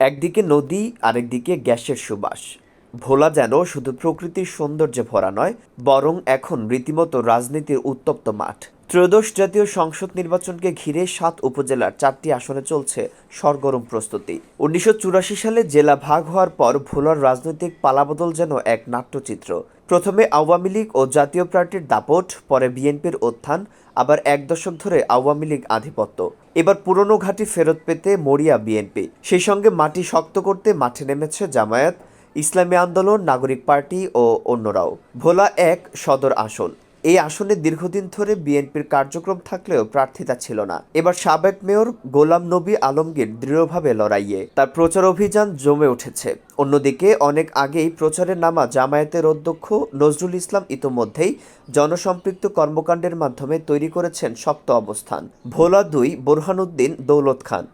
একদিকে নদী আরেকদিকে গ্যাসের সুবাস। ভোলা যেন শুধু প্রকৃতির সৌন্দর্যে ভরা নয়, বরং এখন রীতিমতো রাজনীতির উত্তপ্ত মাঠ। ত্রয়োদশ জাতীয় সংসদ নির্বাচনকে ঘিরে সাত উপজেলার চারটি আসনে চলছে সরগরম প্রস্তুতি। উনিশশো চুরাশি সালে জেলা ভাগ হওয়ার পর ভোলার রাজনৈতিক পালাবদল যেন এক নাট্যচিত্র। প্রথমে আওয়ামী লীগ ও জাতীয় পার্টির দাপট, পরে বিএনপির উত্থান, আবার এক দশক ধরে আওয়ামী লীগ আধিপত্য। এবার পুরনো ঘাঁটি ফেরত পেতে মরিয়া বিএনপি। সেই সঙ্গে মাটি শক্ত করতে মাঠে নেমেছে জামায়াত ইসলামী আন্দোলন, নাগরিক পার্টি ও অন্যরাও। ভোলা এক সদর আসন। এই আসনে দীর্ঘদিন ধরে বিএনপির কার্যক্রম থাকলেও প্রার্থিতা ছিল না। এবার সাবেক মেয়র গোলাম নবী আলমগীর দৃঢ়ভাবে লড়াইয়ে তার প্রচার অভিযান জমে উঠেছে। অন্যদিকে অনেক আগেই প্রচারে নামা জামায়াতের অধ্যক্ষ নজরুল ইসলাম ইতোমধ্যেই জনসম্পৃক্ত কর্মকাণ্ডের মাধ্যমে তৈরি করেছেন শক্ত অবস্থান। ভোলা দুই বোরহানুদ্দিন দৌলত খান।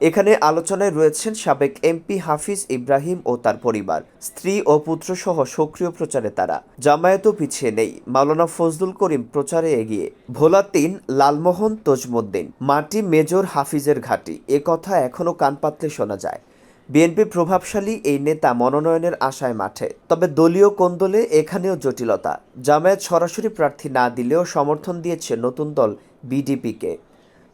এখানে আলোচনায় রয়েছেন সাবেক এমপি হাফিজ ইব্রাহিম ও তার পরিবার, স্ত্রী ও পুত্রসহ সক্রিয় প্রচারে তারা। জামায়াতও পিছিয়ে নেই। মাওলানা ফজলুল করিম প্রচারে এগিয়ে। ভোলা তিন, লালমোহন তজমুদ্দিন, মাটি মেজর হাফিজের ঘাঁটি। এ কথা এখনও কান পাতলে শোনা যায়। বিএনপির প্রভাবশালী এই নেতা মনোনয়নের আশায় মাঠে। তবে দলীয় কোন্দলে এখানেও জটিলতা। জামায়াত সরাসরি প্রার্থী না দিলেও সমর্থন দিয়েছে নতুন দল বিডিপিকে।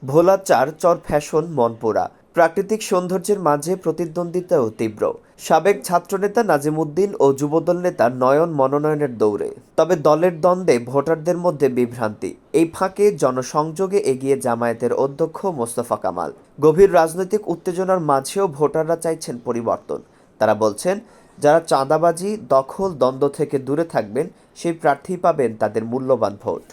ভোলা চার, চর ফ্যাশন, মনপুরা। প্রাকৃতিক সৌন্দর্যের মাঝে প্রতিদ্বন্দ্বিতাও তীব্র। সাবেক ছাত্রনেতা নাজিমুদ্দিন ও যুবদল নেতা নয়ন মনোনয়নের দৌড়ে। তবে দলের দ্বন্দ্বে ভোটারদের মধ্যে বিভ্রান্তি। এই ফাঁকে জনসংযোগে এগিয়ে জামায়াতের অধ্যক্ষ মোস্তফা কামাল। গভীর রাজনৈতিক উত্তেজনার মাঝেও ভোটাররা চাইছেন পরিবর্তন। তারা বলছেন, যারা চাঁদাবাজি, দখল, দ্বন্দ্ব থেকে দূরে থাকবেন, সেই প্রার্থী পাবেন তাদের মূল্যবান ভোট।